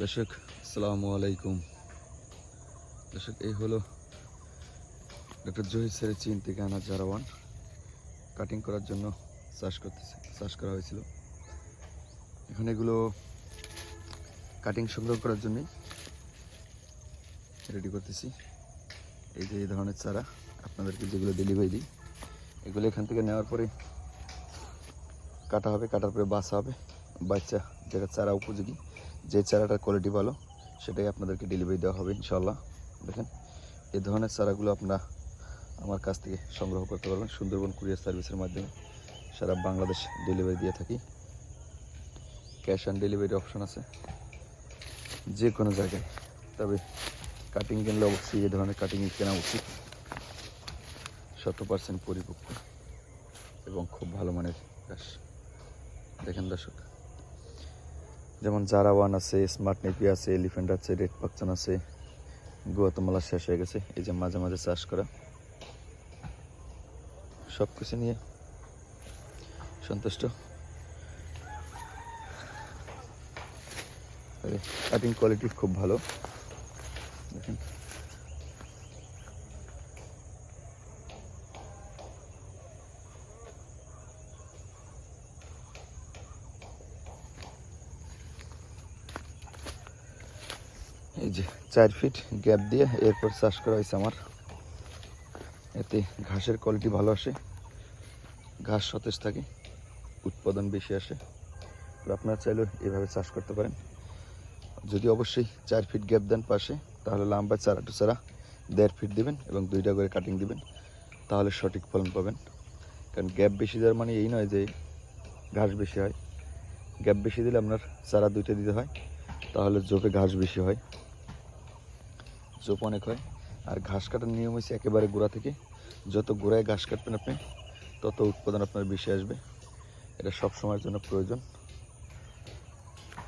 দর্শক, আসসালামু আলাইকুম। দর্শক, এই হলো ডক্টর জহির স্যারের চীন থেকে আনা জারাওয়ান কাটিং করার জন্য চাষ করতেছে চাষ করা হয়েছিল। এখানে এগুলো কাটিং সংগ্রহ করার জন্যই রেডি করতেছি। এই যে এই ধরনের চারা আপনাদেরকে যেগুলো ডেলিভারি দিই, এগুলো এখান থেকে নেওয়ার পরে কাটা হবে, কাটার পরে বাসা হবে। বাচ্চা যেটা চারা উপযোগী যে চারাটার কোয়ালিটি ভালো, সেটাই আপনাদেরকে ডেলিভারি দেওয়া হবে ইনশাল্লাহ দেখেন, এ ধরনের চারাগুলো আপনারা আমার কাছ থেকে সংগ্রহ করতে পারবেন সুন্দরবন কুরিয়ার সার্ভিসের মাধ্যমে। সারা বাংলাদেশ ডেলিভারি দিয়ে থাকি। ক্যাশ অন ডেলিভারি অপশন আছে। যে কোনো জায়গায়। তবে কাটিং কিনলে অবশ্যই এ ধরনের কাটিংই কেনা উচিত। শত পার্সেন্ট পরিপক্ক এবং খুব ভালো মানের ঘাস। দেখেন দর্শক। যেমন জারা ওয়ান আছে, স্মার্ট নেপি আছে এলিফেন্ট আছে, রেড পাকচান আছে, গুয়াতমালা শেষ হয়ে গেছে। এই যে মাঝে মাঝে চাষ করা। সব কিছু নিয়ে সন্তুষ্ট। আই থিঙ্ক কোয়ালিটি খুব ভালো। দেখেন। এই যে চার ফিট গ্যাপ দিয়ে এরপর চাষ করা হয়েছে আমার। এতে ঘাসের কোয়ালিটি ভালো আসে, ঘাস সতেজ থাকে, উৎপাদন বেশি আসে। আপনারা চাইলেও এভাবে চাষ করতে পারেন। যদি অবশ্যই চার ফিট গ্যাপ দেন পাশে, তাহলে লম্বা চারা টু চারা, দেড় ফিট দিবেন এবং দুইটা করে কাটিং দিবেন, তাহলে সঠিক ফলন পাবেন। কারণ গ্যাপ বেশি দেওয়ার মানে এই নয় যে ঘাস বেশি হয়। গ্যাপ বেশি দিলে আপনার চারা দুইটা দিতে হয়, তাহলে জোপে ঘাস বেশি হয়। জোপ অনেক হয়। আর ঘাস কাটার নিয়ম হয়েছে একেবারে গোড়া থেকে। যত গোড়ায় ঘাস কাটবেন আপনি, তত উৎপাদন আপনার বেশি আসবে। এটা সব সময়ের জন্য প্রয়োজন।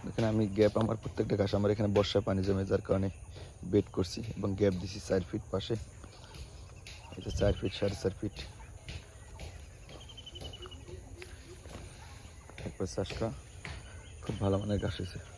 এখানে আমি গ্যাপ, আমার প্রত্যেকটা ঘাস আমার এখানে বর্ষায় পানি জমে, যার কারণে বেড করছি এবং গ্যাপ দিছি চার ফিট পাশে। এটা চার ফিট, সাড়ে চার ফিট। একবার চাষ করা খুব ভালো মানের ঘাস হয়েছে।